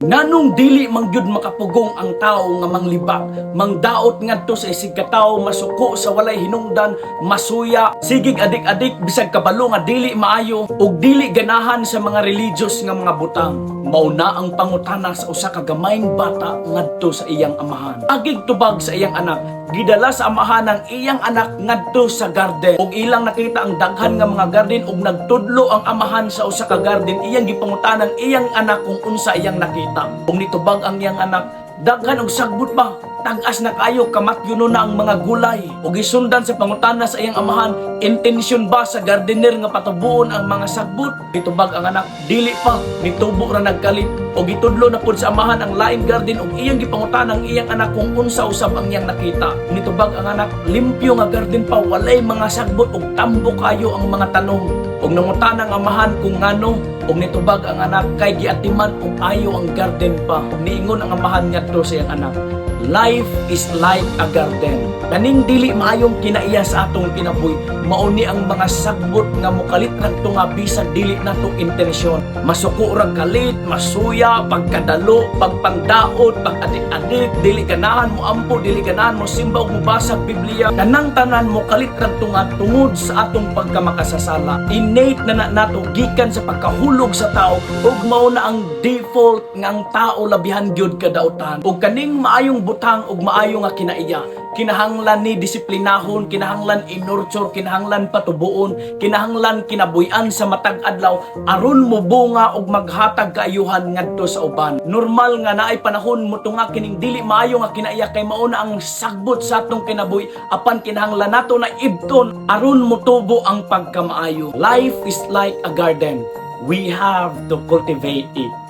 Nanong dili mangyud makapugong ang tao nga manglibak, mangdaot ngadto sa isig katawo, masuko sa walay hinungdan, masuya, sigig adik-adik bisag kabalo nga dili maayo ug dili ganahan sa mga religious nga mga butang. Mauna ang pangutana sa usa ka gamayng bata ngadto sa iyang amahan. Agig tubag sa iyang anak, gidala sa amahan ng iyang anak ngadto sa garden. Ug ilang nakita ang daghan nga mga garden ug nagtudlo ang amahan sa usa ka garden iyang gipangutan ang iyang anak kung unsa iyang nakita ug nitubag ang iyang anak daghan og sagbot ba? Tagas na kayo kamatyuno na ang mga gulay. Ug gisundan sa pangutana sa iyang amahan intensyon ba sa gardener nga patubuon ang mga sagbot nitubag ang anak dili pa nitubo ra nagkalit. Ug gitudlo na pud sa amahan ang laing garden ug iyang gipangutan ang iyang anak kung unsa usab ang iyang nakita. Nitubag ang anak limpyo nga garden pa walay mga sagbot ug tambo kayo ang mga tanong. Ug nangutan ang amahan kung ngano ug nitubag ang anak kay giatiman ug ayo ang garden pa niingon ang amahan ngadto sa iyang anak Life is like a garden. Kaning dili maayong kinaiya sa atong kinabuhi, mauni ang mga sagbot nga mukalit ngadto nga bisan dili nato intensyon. Masuko ra kalit, masuya, pagkadalo, pagpandaot, pag-adik-adik, dili ganahan mo ampo, dili ganahan mo simba ug mubasa Biblia. Kanang tanan mo kalit ngadto nga tungod sa atong pagkamakasasala. Innate na na nato gikan sa pagkahulog sa tao ug mao na ang default nga ang tao labihan gyud kadautan. Ug kaning maayong butang ug maayo nga kinaiya kinahanglan ni disiplinahon, kinahanglan inurture, kinahanglan patubuon, kinahanglan kinabuyan sa matag adlaw aron mo bunga og maghatag kaayuhan ngadto sa uban. Normal nga naay panahon mo tunga kining dili maayo nga kinaiya kay mao na ang sagbot sa atong kinabuhi apan kinahanglan nato na ibton aron mo tubo ang pagkamaayo. Life is like a garden. We have to cultivate it.